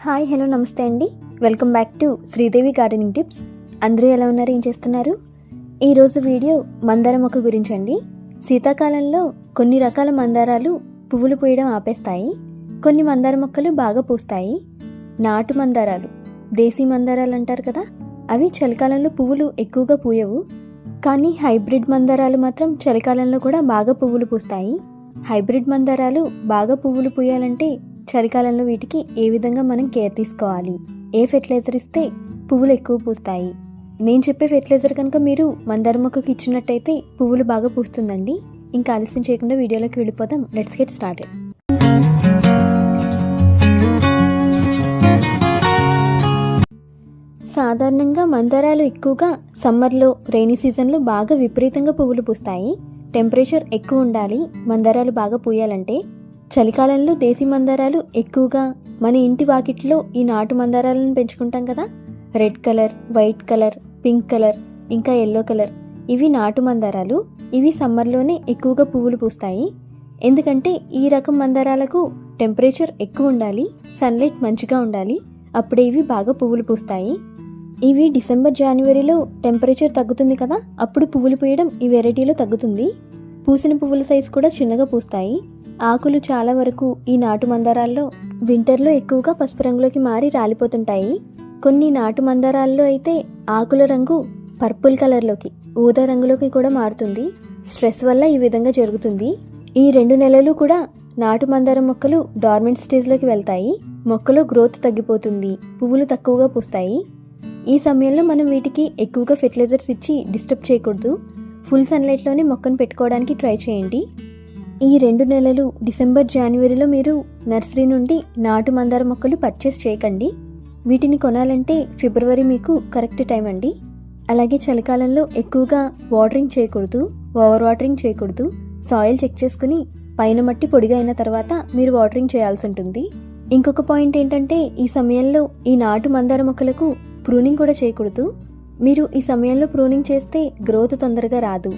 Hi hello నమస్తే అండి. Welcome back to Sridevi gardening tips. అందరూ ఎలా ఉన్నారు? ఏం చేస్తున్నారు? ఈరోజు వీడియో మందార మొక్క గురించి అండి శీతాకాలంలో కొన్ని రకాల మందారాలు పువ్వులు పూయడం ఆపేస్తాయి. కొన్ని మందార మొక్కలు బాగా పూస్తాయి. నాటు మందారాలు దేశీ మందారాలు అంటారు కదా? అవి చలికాలంలో పువ్వులు ఎక్కువగా పూయవు. కానీ హైబ్రిడ్ మందారాలు మాత్రం చలికాలంలో కూడా బాగా పువ్వులు పూస్తాయి. హైబ్రిడ్ మందారాలు బాగా పువ్వులు పూయాలంటే చలికాలంలో వీటికి ఏ విధంగా మనం కేర్ తీసుకోవాలి? ఏ ఫెర్టిలైజర్ ఇస్తే పువ్వులు ఎక్కువ పూస్తాయి? నేను చెప్పే ఫెర్టిలైజర్ కనుక మీరు మందార మొక్కకి ఇచ్చినట్టయితే పువ్వులు బాగా పూస్తుందండి. ఇంకా ఆలస్యం చేయకుండా వీడియోలోకి వెళ్ళిపోదాం. లెట్స్ గెట్ స్టార్టెడ్ సాధారణంగా మందారాలు ఎక్కువగా సమ్మర్లో రైనీ సీజన్లో బాగా విపరీతంగా పువ్వులు పూస్తాయి. టెంపరేచర్ ఎక్కువ ఉండాలి. మందారాలు బాగా పూయాలంటే చలికాలంలో దేశీ మందారాలు ఎక్కువగా మన ఇంటి వాకిట్లో ఈ నాటు మందారాలను పెంచుకుంటాం కదా. Red colour white colour pink colour ఇంకా ఎల్లో కలర్. ఇవి నాటు మందారాలు. ఇవి సమ్మర్లోనే ఎక్కువగా పువ్వులు పూస్తాయి. ఎందుకంటే ఈ రకం మందారాలకు టెంపరేచర్ ఎక్కువ ఉండాలి సన్లైట్ మంచిగా ఉండాలి. అప్పుడే ఇవి బాగా పువ్వులు పూస్తాయి. ఇవి డిసెంబర్ జనవరిలో టెంపరేచర్ తగ్గుతుంది కదా. అప్పుడు పువ్వులు పూయడం ఈ వెరైటీలో తగ్గుతుంది. పూసిన పువ్వుల సైజు కూడా చిన్నగా పూస్తాయి. ఆకులు చాలా వరకు ఈ నాటు మందారాల్లో వింటర్లో ఎక్కువగా పసుపు రంగులోకి మారి రాలిపోతుంటాయి. కొన్ని నాటు మందారాల్లో అయితే ఆకుల రంగు పర్పుల్ కలర్లోకి ఊదా రంగులోకి కూడా మారుతుంది. స్ట్రెస్ వల్ల ఈ విధంగా జరుగుతుంది. ఈ రెండు నెలలు కూడా నాటు మందారం మొక్కలు డార్మెంట్ స్టేజ్లోకి వెళ్తాయి. మొక్కలో గ్రోత్ తగ్గిపోతుంది. పువ్వులు తక్కువగా పూస్తాయి. ఈ సమయంలో మనం వీటికి ఎక్కువగా ఫెర్టిలైజర్స్ ఇచ్చి డిస్టర్బ్ చేయకూడదు. ఫుల్ సన్లైట్లోనే మొక్కను పెట్టుకోవడానికి ట్రై చేయండి. ఈ రెండు నెలలు డిసెంబర్ జనవరిలో మీరు నర్సరీ నుండి నాటు మందార మొక్కలు పర్చేస్ చేయకండి. వీటిని కొనాలంటే ఫిబ్రవరి మీకు కరెక్ట్ టైం అండి. అలాగే చలికాలంలో ఎక్కువగా వాటరింగ్ చేయకూడదు ఓవర్ వాటరింగ్ చేయకూడదు. సాయిల్ చెక్ చేసుకుని పైన మట్టి పొడిగా అయిన తర్వాత మీరు వాటరింగ్ చేయాల్సి ఉంటుంది. ఇంకొక పాయింట్ ఏంటంటే ఈ సమయంలో ఈ నాటు మందార మొక్కలకు ప్రూనింగ్ కూడా చేయకూడదు. మీరు ఈ సమయంలో ప్రూనింగ్ చేస్తే గ్రోత్ తొందరగా రాదు.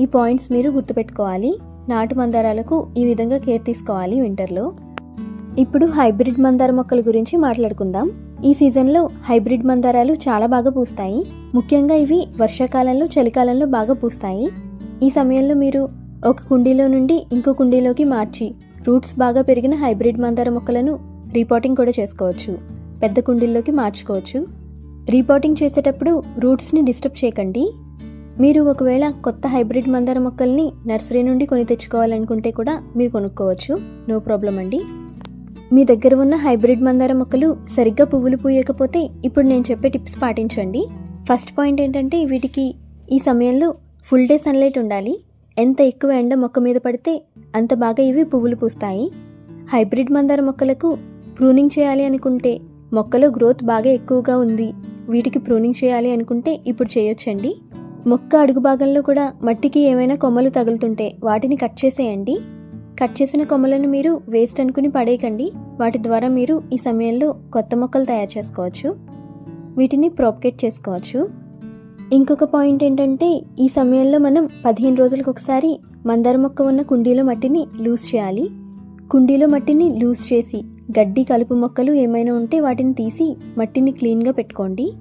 ఈ పాయింట్స్ మీరు గుర్తుపెట్టుకోవాలి. నాటు మందారాలకు ఈ విధంగా కేర్ తీసుకోవాలి వింటర్లో. ఇప్పుడు హైబ్రిడ్ మందార మొక్కల గురించి మాట్లాడుకుందాం. ఈ సీజన్లో హైబ్రిడ్ మందారాలు చాలా బాగా పూస్తాయి. ముఖ్యంగా ఇవి వర్షాకాలంలో చలికాలంలో బాగా పూస్తాయి. ఈ సమయంలో మీరు ఒక కుండీలో నుండి ఇంకో కుండీలోకి మార్చి రూట్స్ బాగా పెరిగిన హైబ్రిడ్ మందార మొక్కలను రీపాటింగ్ కూడా చేసుకోవచ్చు. పెద్ద కుండీల్లోకి మార్చుకోవచ్చు. రీపాటింగ్ చేసేటప్పుడు రూట్స్ని డిస్టర్బ్ చేయకండి. మీరు ఒకవేళ కొత్త హైబ్రిడ్ మందార మొక్కల్ని నర్సరీ నుండి కొని తెచ్చుకోవాలనుకుంటే కూడా మీరు కొనుక్కోవచ్చు. నో ప్రాబ్లం అండి. మీ దగ్గర ఉన్న హైబ్రిడ్ మందార మొక్కలు సరిగ్గా పువ్వులు పూయకపోతే ఇప్పుడు నేను చెప్పే టిప్స్ పాటించండి. ఫస్ట్ పాయింట్ ఏంటంటే వీటికి ఈ సమయంలో ఫుల్ డే సన్లైట్ ఉండాలి. ఎంత ఎక్కువ ఎండ మొక్క మీద పడితే అంత బాగా ఇవి పువ్వులు పూస్తాయి. హైబ్రిడ్ మందార మొక్కలకు ప్రూనింగ్ చేయాలి అనుకుంటే మొక్కలో గ్రోత్ బాగా ఎక్కువగా ఉంది. వీటికి ప్రూనింగ్ చేయాలి అనుకుంటే ఇప్పుడు చేయొచ్చండి. మొక్క అడుగు భాగంలో కూడా మట్టికి ఏమైనా కొమ్మలు తగులుతుంటే వాటిని కట్ చేసేయండి. కట్ చేసిన కొమ్మలను మీరు వేస్ట్ అనుకుని పడేయకండి. వాటి ద్వారా మీరు ఈ సమయంలో కొత్త మొక్కలు తయారు చేసుకోవచ్చు. వీటిని ప్రోపకేట్ చేసుకోవచ్చు. ఇంకొక పాయింట్ ఏంటంటే ఈ సమయంలో మనం పదిహేను రోజులకు ఒకసారి మందార మొక్క ఉన్న కుండీలో మట్టిని లూజ్ చేయాలి. కుండీలో మట్టిని లూజ్ చేసి గడ్డి కలుపు మొక్కలు ఏమైనా ఉంటే వాటిని తీసి మట్టిని క్లీన్గా పెట్టుకోండి.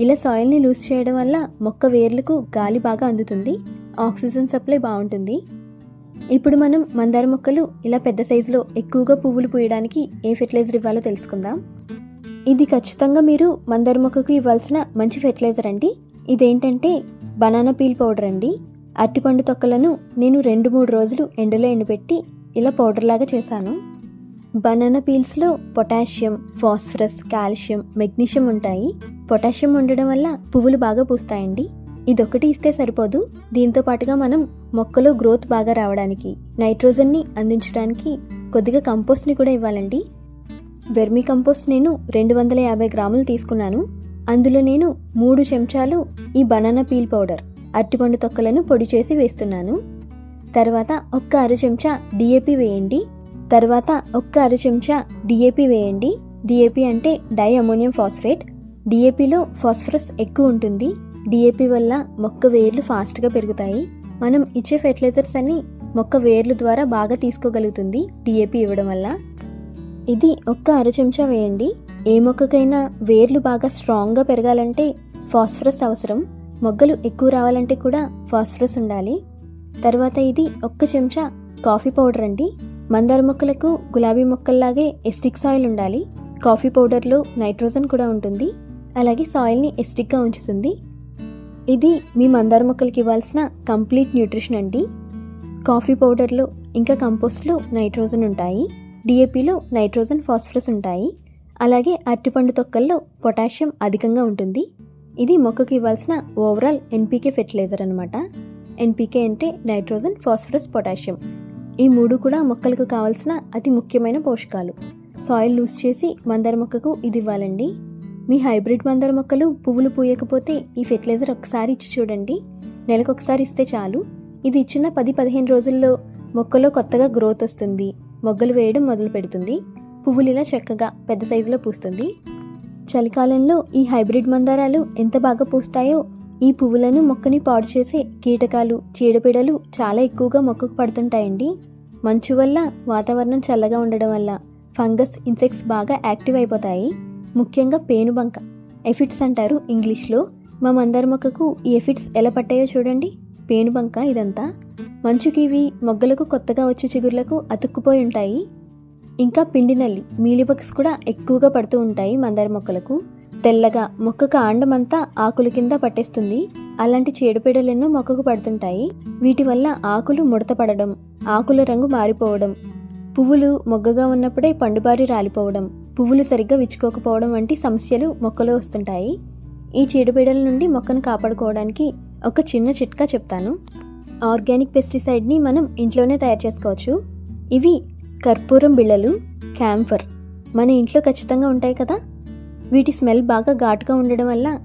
ఇలా సాయిల్ని లూజ్ చేయడం వల్ల మొక్క వేర్లకు గాలి బాగా అందుతుంది ఆక్సిజన్ సప్లై బాగుంటుంది. ఇప్పుడు మనం మందార మొక్కలు ఇలా పెద్ద సైజులో ఎక్కువగా పువ్వులు పూయడానికి ఏ ఫెర్టిలైజర్ ఇవ్వాలో తెలుసుకుందాం. ఇది ఖచ్చితంగా మీరు మందార మొక్కకు ఇవ్వాల్సిన మంచి ఫెర్టిలైజర్ అండి. ఇదేంటంటే బనానా పీల్ పౌడర్ అండి. అరటిపండు తొక్కలను నేను రెండు మూడు రోజులు ఎండలో ఎండబెట్టి ఇలా పౌడర్ లాగా చేశాను. బనానా పీల్స్లో పొటాషియం ఫాస్ఫరస్ కాల్షియం మెగ్నీషియం ఉంటాయి. పొటాషియం ఉండడం వల్ల పువ్వులు బాగా పూస్తాయండి. ఇదొకటి ఇస్తే సరిపోదు. దీంతో పాటుగా మనం మొక్కలో గ్రోత్ బాగా రావడానికి నైట్రోజన్ని అందించడానికి కొద్దిగా కంపోస్ట్ని కూడా ఇవ్వాలండి. వెర్మీ కంపోస్ట్ నేను రెండు వందల యాభై గ్రాములు తీసుకున్నాను. అందులో నేను మూడు చెంచాలు ఈ బనానా పీల్ పౌడర్ అరటిపండు తొక్కలను పొడి చేసి వేస్తున్నాను. తర్వాత ఒక్క అర చెంచా డిఏపి వేయండి. తర్వాత ఒక్క అర చెంచా డిఏపి వేయండి. డిఏపి అంటే డై అమోనియం ఫాస్ఫేట్. డిఏపిలో ఫాస్ఫరస్ ఎక్కువ ఉంటుంది. డిఏపి వల్ల మొక్క వేర్లు ఫాస్ట్గా పెరుగుతాయి. మనం ఇచ్చే ఫెర్టిలైజర్స్ అన్ని మొక్క వేర్లు ద్వారా బాగా తీసుకోగలుగుతుంది డిఏపి ఇవ్వడం వల్ల. ఇది ఒక్క అర చెంచా వేయండి. ఏ మొక్కకైనా వేర్లు బాగా స్ట్రాంగ్గా పెరగాలంటే ఫాస్ఫరస్ అవసరం. మొగ్గలు ఎక్కువ రావాలంటే కూడా ఫాస్ఫరస్ ఉండాలి. తర్వాత ఇది ఒక్క చెంచా కాఫీ పౌడర్ అండి. మందార మొక్కలకు గులాబీ మొక్కల్లాగే ఎస్టిక్ సాయిల్ ఉండాలి. కాఫీ పౌడర్లో నైట్రోజన్ కూడా ఉంటుంది. అలాగే సాయిల్ని ఎస్టిక్గా ఉంచుతుంది. ఇది మీ మందార మొక్కలకి ఇవ్వాల్సిన కంప్లీట్ న్యూట్రిషన్ అండి. కాఫీ పౌడర్లో ఇంకా కంపోస్ట్లో నైట్రోజన్ ఉంటాయి. డిఏపిలో నైట్రోజన్ ఫాస్ఫరస్ ఉంటాయి. అలాగే అరటిపండు తొక్కల్లో పొటాషియం అధికంగా ఉంటుంది. ఇది మొక్కకు ఇవ్వాల్సిన ఓవరాల్ ఎన్పీకే ఫెర్టిలైజర్ అనమాట ఎన్పీకే అంటే నైట్రోజన్ ఫాస్ఫరస్ పొటాషియం. ఈ మూడు కూడా మొక్కలకు కావాల్సిన అతి ముఖ్యమైన పోషకాలు. సాయిల్ లూజ్ చేసి మందార మొక్కకు ఇది ఇవ్వాలండి. మీ హైబ్రిడ్ మందార మొక్కలు పువ్వులు పూయకపోతే ఈ ఫెర్టిలైజర్ ఒకసారి ఇచ్చి చూడండి. నెలకు ఒకసారి ఇస్తే చాలు. ఇది ఇచ్చిన పది పదిహేను రోజుల్లో మొక్కలో కొత్తగా గ్రోత్ వస్తుంది. మొగ్గలు వేయడం మొదలు పెడుతుంది. పువ్వులు ఇలా చక్కగా పెద్ద సైజులో పూస్తుంది. చలికాలంలో ఈ హైబ్రిడ్ మందారాలు ఎంత బాగా పూస్తాయో ఈ పువ్వులను మొక్కని పాడు చేసే కీటకాలు చీడపీడలు చాలా ఎక్కువగా మొక్కకు పడుతుంటాయండి. మంచు వల్ల వాతావరణం చల్లగా ఉండడం వల్ల ఫంగస్ ఇన్సెక్ట్స్ బాగా యాక్టివ్ అయిపోతాయి. ముఖ్యంగా పేనుబంక. ఎఫిట్స్ అంటారు ఇంగ్లీష్లో. మా మందార మొక్కకు ఈ ఎఫిట్స్ ఎలా పట్టాయో చూడండి. పేనుబంక ఇదంతా. మంచుకి ఇవి మొగ్గలకు కొత్తగా వచ్చే చిగుర్లకు అతుక్కుపోయి ఉంటాయి. ఇంకా పిండి నల్లి మీలిబగ్స్ కూడా ఎక్కువగా పడుతూ ఉంటాయి మందార మొక్కలకు తెల్లగా మొక్క కాండమంతా ఆకుల కింద పట్టేస్తుంది. అలాంటి చీడపీడలెన్నో మొక్కకు పడుతుంటాయి. వీటి వల్ల ఆకులు ముడత పడడం ఆకుల రంగు మారిపోవడం పువ్వులు మొగ్గగా ఉన్నప్పుడే పండుబారి రాలిపోవడం. పువ్వులు సరిగ్గా విచ్చుకోకపోవడం వంటి సమస్యలు మొక్కలో వస్తుంటాయి. ఈ చీడపీడల నుండి మొక్కను కాపాడుకోవడానికి ఒక చిన్న చిట్కా చెప్తాను. ఆర్గానిక్ పెస్టిసైడ్ని మనం ఇంట్లోనే తయారు చేసుకోవచ్చు. ఇవి కర్పూరం బిళ్ళలు క్యాంఫర్ మన ఇంట్లో ఖచ్చితంగా ఉంటాయి కదా. వీటి స్మెల్ బాగా ఘాటుగా ఉండడం వల్ల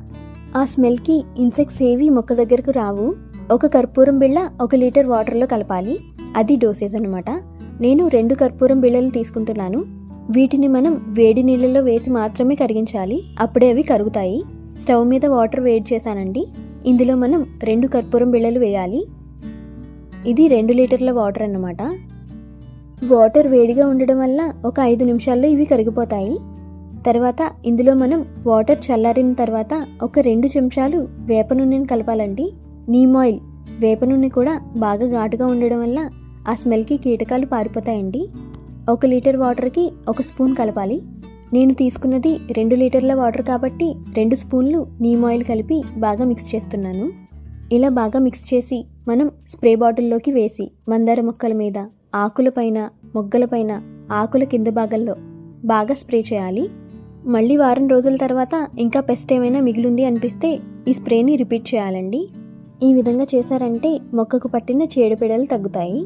ఆ స్మెల్కి ఇన్సెక్ట్స్ ఏవి మొక్క దగ్గరకు రావు. ఒక కర్పూరం బిళ్ళ ఒక లీటర్ వాటర్లో కలపాలి. అది డోసేజ్ అనమాట నేను రెండు కర్పూరం బిళ్ళలు తీసుకుంటున్నాను. వీటిని మనం వేడి నీళ్ళలో వేసి మాత్రమే కరిగించాలి. అప్పుడే అవి కరుగుతాయి. స్టవ్ మీద వాటర్ వేడి చేశానండి. ఇందులో మనం రెండు కర్పూరం బిళ్ళలు వేయాలి. ఇది రెండు లీటర్ల వాటర్ అన్నమాట. వాటర్ వేడిగా ఉండడం వల్ల ఒక ఐదు నిమిషాల్లో ఇవి కరిగిపోతాయి. తర్వాత ఇందులో మనం వాటర్ చల్లారిన తర్వాత ఒక రెండు చెంచాలు వేప నూనెను కలపాలండి. నీమ్ ఆయిల్. వేప నూనె కూడా బాగా ఘాటుగా ఉండడం వల్ల ఆ స్మెల్కి కీటకాలు పారిపోతాయండి. ఒక లీటర్ వాటర్కి ఒక స్పూన్ కలపాలి. నేను తీసుకున్నది రెండు లీటర్ల వాటర్ కాబట్టి రెండు స్పూన్లు నీమ్ ఆయిల్ కలిపి బాగా మిక్స్ చేస్తున్నాను. ఇలా బాగా మిక్స్ చేసి మనం స్ప్రే బాటిల్లోకి వేసి మందార మొక్కల మీద ఆకులపైన మొగ్గలపైన ఆకుల కింద భాగంలో బాగా స్ప్రే చేయాలి. మళ్ళీ వారం రోజుల తర్వాత ఇంకా పెస్ట్ ఏమైనా మిగిలింది అనిపిస్తే ఈ స్ప్రేని రిపీట్ చేయాలండి. ఈ విధంగా చేశారంటే మొక్కకు పట్టిన చీడపీడలు తగ్గుతాయి.